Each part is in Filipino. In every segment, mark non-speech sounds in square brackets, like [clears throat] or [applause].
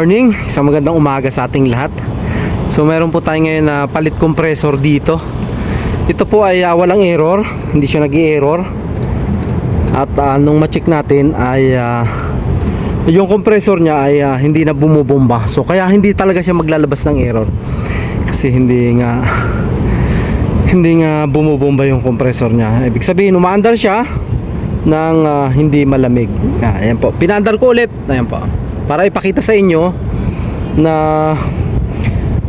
Morning, isang magandang umaga sa ating lahat. So meron po tayo ngayon na palit compressor dito. Ito po ay ah, walang error, hindi siya nag-error. At ah, nung ma-check natin ay ah, yung compressor niya ay ah, hindi na bumubomba. So kaya hindi talaga siya maglalabas ng error. Kasi hindi nga [laughs] hindi nga bumubomba yung compressor niya. Ibig sabihin umaandar siya ng ah, hindi malamig. Ah, ayan po. Pinaandar ko ulit. Ayan po. Para ipakita sa inyo na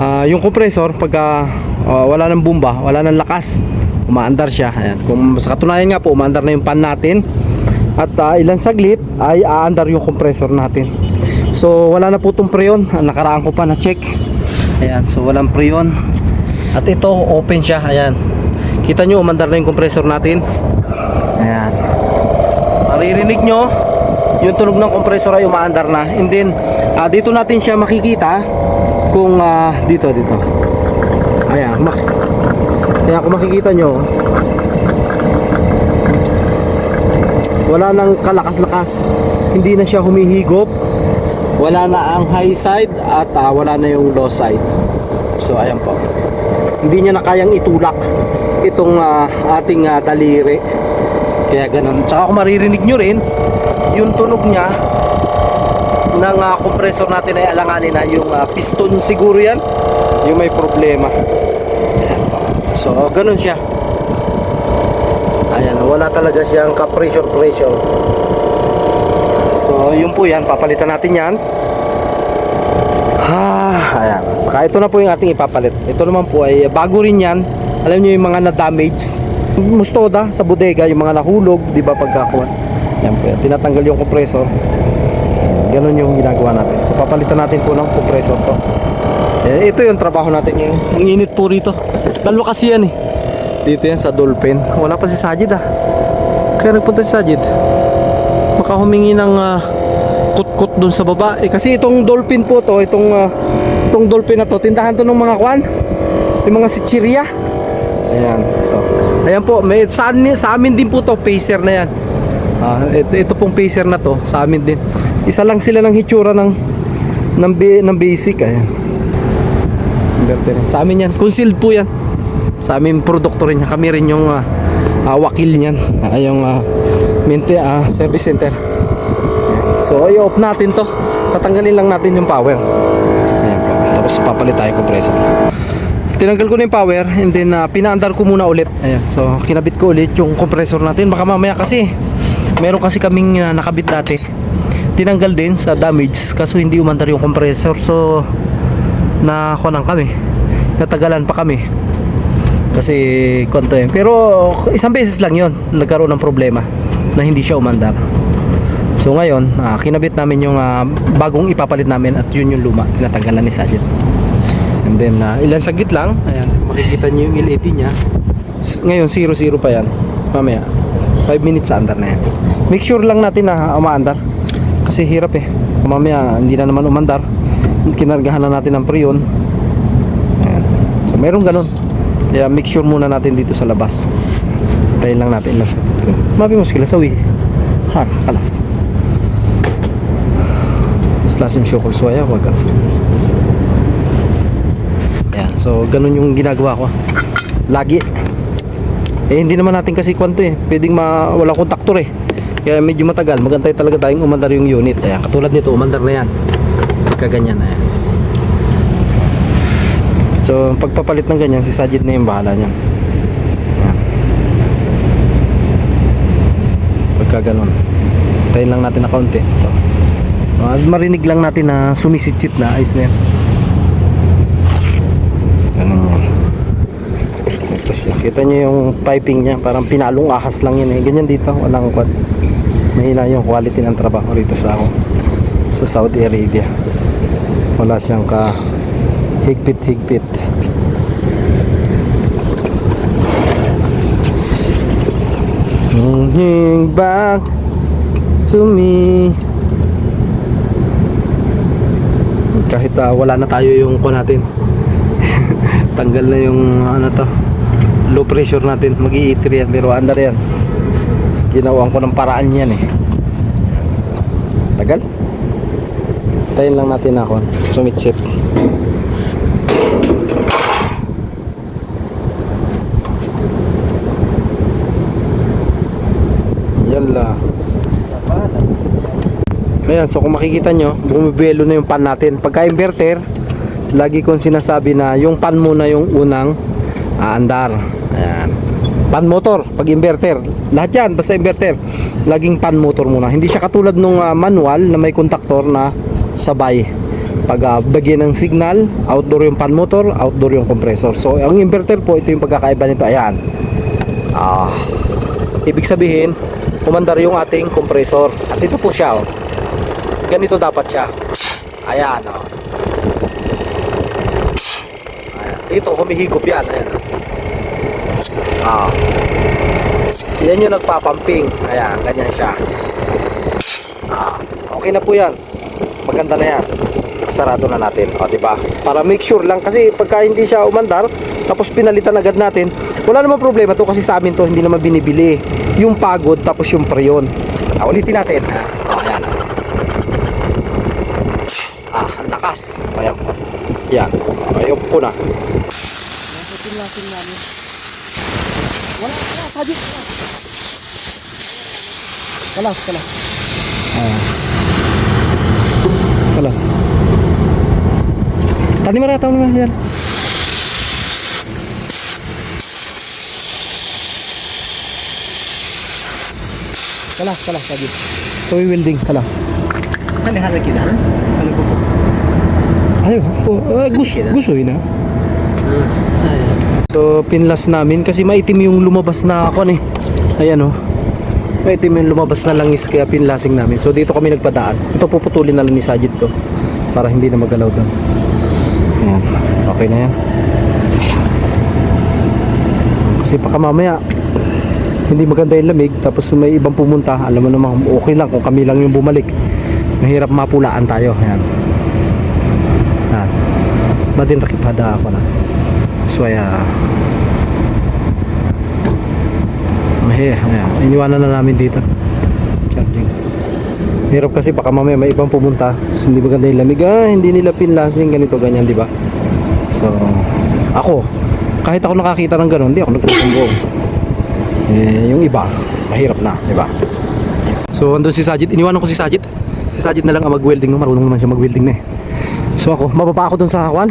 ah, yung compressor pagka ah, wala ng bomba, wala ng lakas, umaandar siya. Ayan. Kung sa katunayan nga po, umaandar na yung pan natin. At ah, ilang saglit ay aandar yung compressor natin. So wala na po itong preyon. Nakaraan ko pa na check. Ayan, so walang preyon. At ito, open siya. Ayan. Kita nyo, umandar na yung compressor natin. Ayan. Maririnig nyo, yung tunog ng compressor ay umaandar na. And then, ah, dito natin siya makikita kung ah, dito, dito. Ayan. Mak Ayan, kung makikita nyo, wala nang kalakas-lakas. Hindi na siya humihigop. Wala na ang high side at ah, wala na yung low side. So, ayan po hindi niya na kayang itulak itong ah, ating ah, daliri kaya ganun tsaka kung maririnig nyo rin yung tunog niya ng ah, compressor natin ay alanganin na yung ah, piston siguro yan yung may problema so ganun siya ayan wala talaga siyang ka pressure so yun po yan papalitan natin yan Ah, ayan. Saka ito na po yung ating ipapalit. Ito naman po ay bago rin yan. Alam niyo yung mga na-damage. Mustoda sa bodega, yung mga nahulog, di ba pagkakuha. Yan po. Tinatanggal yung compressor. Ganun yung ginagawa natin. So papalitan natin po ng compressor to. Eh, ito yung trabaho natin yung ang init po rito. Dalawa kasi yan eh. Dito yan sa Dolphin. Wala pa si Sajid ah. Kaya nagpunta si Sajid. Baka humingi ng ah, kut-kut dun sa baba. Eh, kasi itong dolphin po to, itong ah, itong dolphin na to, tindahan to ng mga kwan. Yung mga sichirya. Ayan. So, ayan po, may sa, sa amin din po to, pacer na yan. Ah, ito, ito pong pacer na to, sa amin din. Isa lang sila ng hitsura ng ng, ng basic. Ayan. Sa amin yan. Concealed po yan. Sa amin produkto rin. Kami rin yung ah, ah, wakil niyan. Ah, yung ah, mente, ah, service center. So, i-off natin to. Tatanggalin lang natin yung power. Ayan po. Tapos papalit tayo compressor. Tinanggal ko na yung power and then uh, pinaandar ko muna ulit. Ayan. So, kinabit ko ulit yung compressor natin. Baka mamaya kasi meron kasi kaming uh, nakabit dati. Tinanggal din sa damage kaso hindi umandar yung compressor. So, na lang kami. Natagalan pa kami. Kasi konto yun. Pero isang beses lang yon nagkaroon ng problema na hindi siya umandar. So ngayon, ah, kinabit namin yung ah, bagong ipapalit namin at yun yung luma, tinatanggalan ni Sajid. And then ah, ilan saglit lang, ayan, makikita niyo yung LED niya. S- Ngayon 0-0 pa yan. Mamaya 5 minutes sa andar na yan. Make sure lang natin na umaandar. Kasi hirap eh. Mamaya hindi na naman umandar. Kinargahan na natin ng preyon. Ayan. So meron ganun. Kaya make sure muna natin dito sa labas. Tayo lang natin lang sa Mabi mo sila sawi. Ha, kalas. Slasim syukol suwaya wag ka. Yan, so ganun yung ginagawa ko. Lagi. Eh hindi naman natin kasi kwanto eh. Pwedeng ma walang kontaktor eh. Kaya medyo matagal. Magantay talaga tayong umandar yung unit. Ayan, katulad nito, umandar na yan. Pagka ganyan na yan. So, pagpapalit ng ganyan, si Sajid na yung bahala niyan. Ayan. Pagka ganun. Tayin lang natin na kaunti. Ito. Ah, marinig lang natin na sumisitsit na ayos na yan. Ganun yan. Ito siya. Kita nyo yung piping niya. Parang pinalong ahas lang yan eh. Ganyan dito. Walang kwad. Mahina yung quality ng trabaho rito sa ako. Sa Saudi Arabia. Wala siyang ka higpit-higpit. Moving back to me kahit ah, wala na tayo yung ko natin tanggal na yung ano to low pressure natin mag i yan pero under yan ginawan ko ng paraan yan eh so, tagal Hintayin lang natin ako. Sumitsit. Yala. Ayan, so kung makikita nyo, bumibelo na yung pan natin. Pagka inverter, lagi kong sinasabi na yung pan muna yung unang aandar. Ayan. Pan motor, pag inverter. Lahat yan, basta inverter. Laging pan motor muna. Hindi siya katulad nung ah, manual na may kontaktor na sabay. Pag uh, bagyan ng signal, outdoor yung pan motor, outdoor yung compressor. So, ang inverter po, ito yung pagkakaiba nito. Ayan. Ah, ibig sabihin, umandar yung ating compressor. At ito po siya, oh. Ganito dapat siya. Ayan, oh. Dito, humihigop yan. Ayan. Ah. Yan yung nagpapamping. Ayan, ganyan siya. Ah, okay na po yan. Maganda na yan. Sarado na natin. O, diba? Para make sure lang. Kasi pagka hindi siya umandar, tapos pinalitan agad natin, wala namang problema to kasi sa amin to hindi naman binibili. Yung pagod, tapos yung preyon. Ah, ulitin natin. Ah, ayan. Ah, lakas. Ayan. Yan. Ayaw ko na. Wala, wala, sadyo, wala. Kalas, kalas. Kalas. Kalas. Tani marata mo naman yan. Kalas, kalas, sadyo. So, we welding, kalas. Kan lihat lagi dah. Kalau buku. Ayaw, po, uh, gusto, gusto yun ah. So, pinlas namin kasi maitim yung lumabas na ako eh. Ayan oh. Maitim yung lumabas na langis kaya pinlasing namin. So, dito kami nagpadaan. Ito puputulin na lang ni Sajid to. Para hindi na magalaw doon. Ayan. Okay na yan. Kasi baka mamaya hindi maganda yung lamig tapos may ibang pumunta alam mo naman okay lang kung kami lang yung bumalik mahirap mapulaan tayo ayan Ah. Badin rakipada ako na. Soaya Mahe, ayan. Iniwanan na namin dito. Charging. Hirap kasi baka mamaya may ibang pumunta. Tapos hindi maganda yung lamig. Ah, hindi nila pinlasing ganito ganyan, di ba? So, ako, kahit ako nakakita ng ganun, hindi ako nagsusumbong. Eh, yung iba, mahirap na, di ba? So, andun si Sajid. Iniwanan ko si Sajid. Si Sajid na lang ang mag-welding. No? Marunong naman siya mag-welding na eh. So ako, mababa ako dun sa kwan.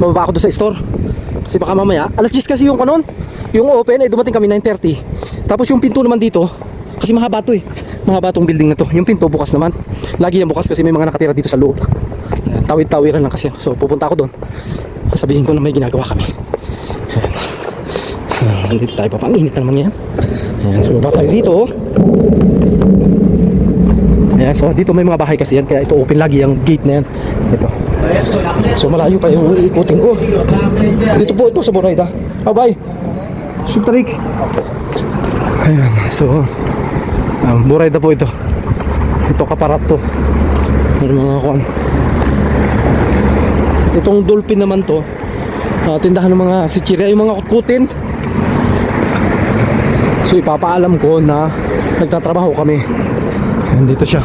Mababa ako dun sa store. Kasi baka mamaya, alas 10 kasi yung kanon. Yung open ay dumating kami 9:30. Tapos yung pinto naman dito, kasi mahaba to eh. Mahaba tong building na to. Yung pinto bukas naman. Lagi yan bukas kasi may mga nakatira dito sa loob. Tawid-tawiran lang kasi. So pupunta ako doon. Sabihin ko na may ginagawa kami. Ayan. Dito tayo pa. Init na naman yan. Ayan, so baba tayo dito. Ayan, so dito may mga bahay kasi yan kaya ito open lagi ang gate na yan. Ito. So malayo pa yung iikutin ko. Dito po ito sa Boraida. Oh, bye. Subtarik. Ayan, so um, Boraida po ito. Ito kaparat to. Yung mga kuan. Itong dolphin naman to. ah, tindahan ng mga sichirya, yung mga kutkutin. So ipapaalam ko na nagtatrabaho kami. Nandito siya.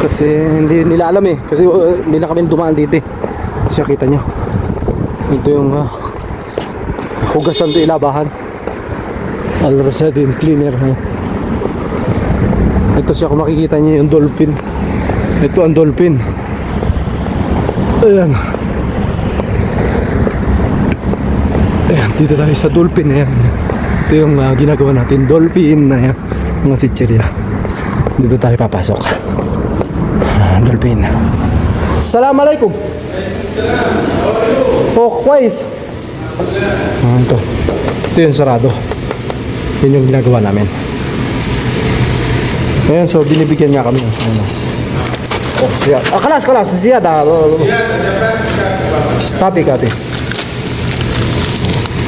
Kasi hindi nila alam eh. Kasi uh, hindi na kami dumaan dito eh. Siya kita nyo. Ito yung uh, hugasan to ilabahan. Al Rosadin cleaner. eh. Ito siya kung makikita niyo yung dolphin. Ito ang dolphin. Ayan. Ayan, dito tayo sa dolphin. Ayan. Ito yung uh, ginagawa natin. Dolphin. Ayan. Mga sitcherya. Dito tayo papasok. Dolphin. Assalamualaikum. Oh, kwais. Ah, ito. Ito yung sarado. Yun yung ginagawa namin. Ayan, so binibigyan niya kami. Ayan. Oh, siya. Ah, kalas, kalas. Siya da. Copy, copy.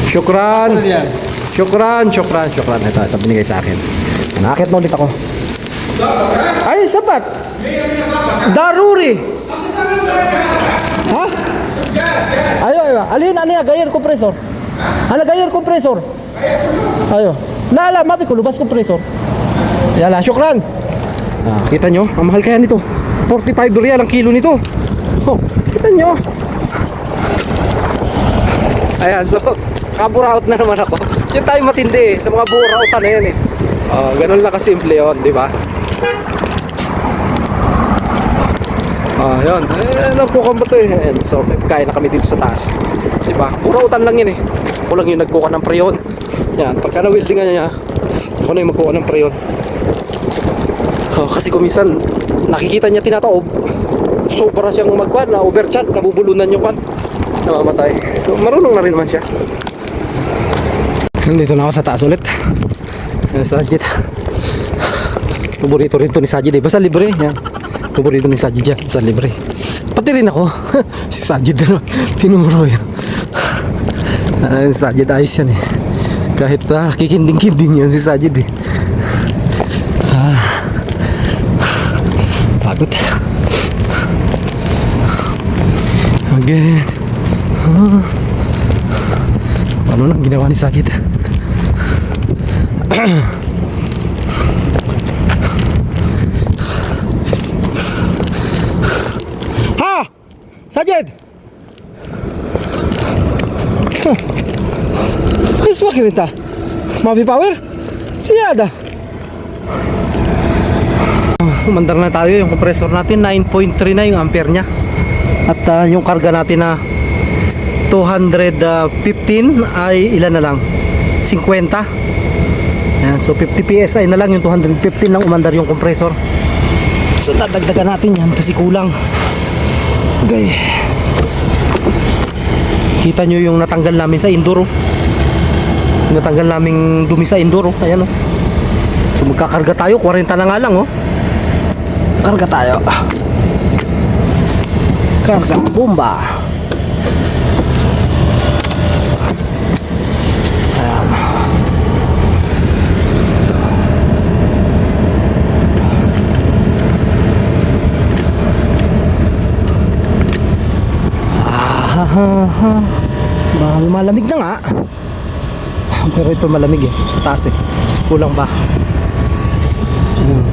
Syukran. Syukran, syukran, syukran. Ito, ito binigay sa akin. Nakakit na ulit ako. Ay, sapat. Daruri. Ha? Ayo, ayo. Alin, ano yan? Gayer kompresor. Ano, gayer kompresor. Ayo. Nala, mapi ko, lubas kompresor. Yala, syukran. Ah, kita nyo, ang mahal kaya nito. 45 real ang kilo nito. Oh, kita nyo. Ayan, so, kaburaot na naman ako. Yan tayo matindi eh, sa mga burautan na yan eh. Oh, ganun lang kasimple yun, di ba? Ah, yun. Eh, nagkukan ba ito eh? Ayan, so, pagkain na kami dito sa taas. Di ba? Burautan lang yun eh. Ako lang yung nagkukan ng preyon. Yan, pagka na-wieldingan niya, ako na yung magkukan ng preyon. Oh, kasi kung minsan nakikita niya tinataob, sobra siyang magkuhan, na overchat, nabubulunan yung kwan, namamatay. So marunong na rin naman siya. Nandito na ako sa taas ulit. Yan, Sajid. Paborito rin to ni Sajid eh. Basta libre. Yan. Paborito ni Sajid yan. Basta libre. Pati rin ako. [laughs] si Sajid naman. Tinuro yan. Ah, Sajid ayos yan eh. Kahit ah, kikinding-kinding yan si Sajid eh. Pagod. Again. Ah. Ano nang ginawa ni Sajid? [clears throat] ha! Sajid! Huh. Is makinita? Mabi power? Siyada. Umandar na tayo yung compressor natin 9.3 na yung ampere niya at ah, yung karga natin na 215 ay ilan na lang 50 Ayan, so 50 PSI na lang yung 215 lang umandar yung compressor so dadagdagan natin yan kasi kulang okay kita nyo yung natanggal namin sa. Yung natanggal namin dumi sa indoor oh. ayan oh so magkakarga tayo 40 na nga lang oh Karga tayo. Karga bomba. Ayan. Ah, Mahal malamig na nga. [laughs] Pero ito malamig eh, sa taas eh. Kulang ba? Hmm.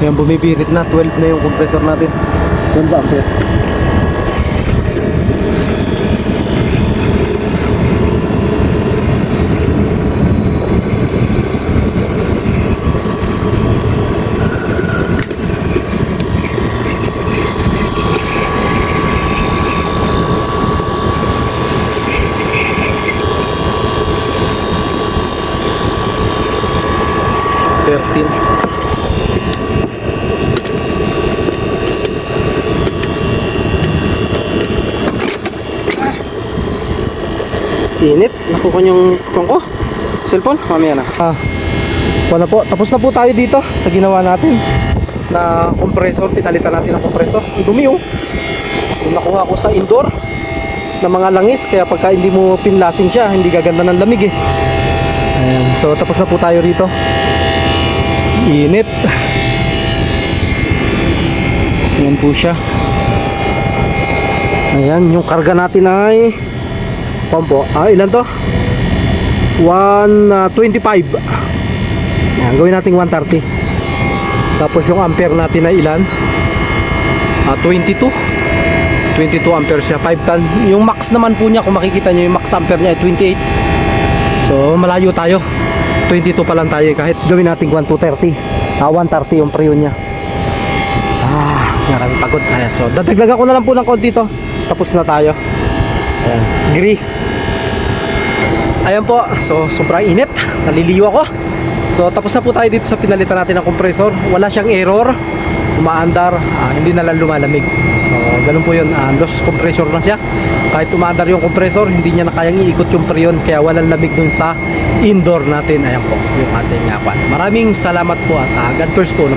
Yan bumibirit na 12 na yung compressor natin. 12 ampere. Init. Nakuha yung kung ko. Cellphone. Mamaya na. Ah. Wala po. Tapos na po tayo dito sa ginawa natin na compressor. Pinalitan natin ang compressor. Ang dumi oh. Yung nakuha ko sa indoor na mga langis. Kaya pagka hindi mo pinlasing siya, hindi gaganda ng lamig eh. Ayan. So tapos na po tayo rito. Init. Ayan po siya. Ayan, yung karga natin ay Pompo. Ah, ilan to? 125. Yan, gawin natin 130. Tapos yung ampere natin ay ilan? Ah, 22. 22 ampere siya, 5 ton. Yung max naman po niya, kung makikita niyo yung max ampere niya ay 28. So, malayo tayo. 22 pa lang tayo eh, kahit gawin natin 1230. Ah, 130 yung preyo niya. Ah, maraming pagod. Ayan, so, dadagdagan ko na lang po ng konti to. Tapos na tayo. Ayan, agree. Ayan po, so sobrang init, naliliw ako. So tapos na po tayo dito sa pinalitan natin ng compressor. Wala siyang error, umaandar, ah, hindi na lang lumalamig. So ganun po yun, ah, lost compressor na siya. Kahit umaandar yung compressor, hindi niya na kayang iikot yung preyon, kaya walang lamig dun sa indoor natin. Ayan po, yung ating uh, Maraming salamat po at ah, God first po.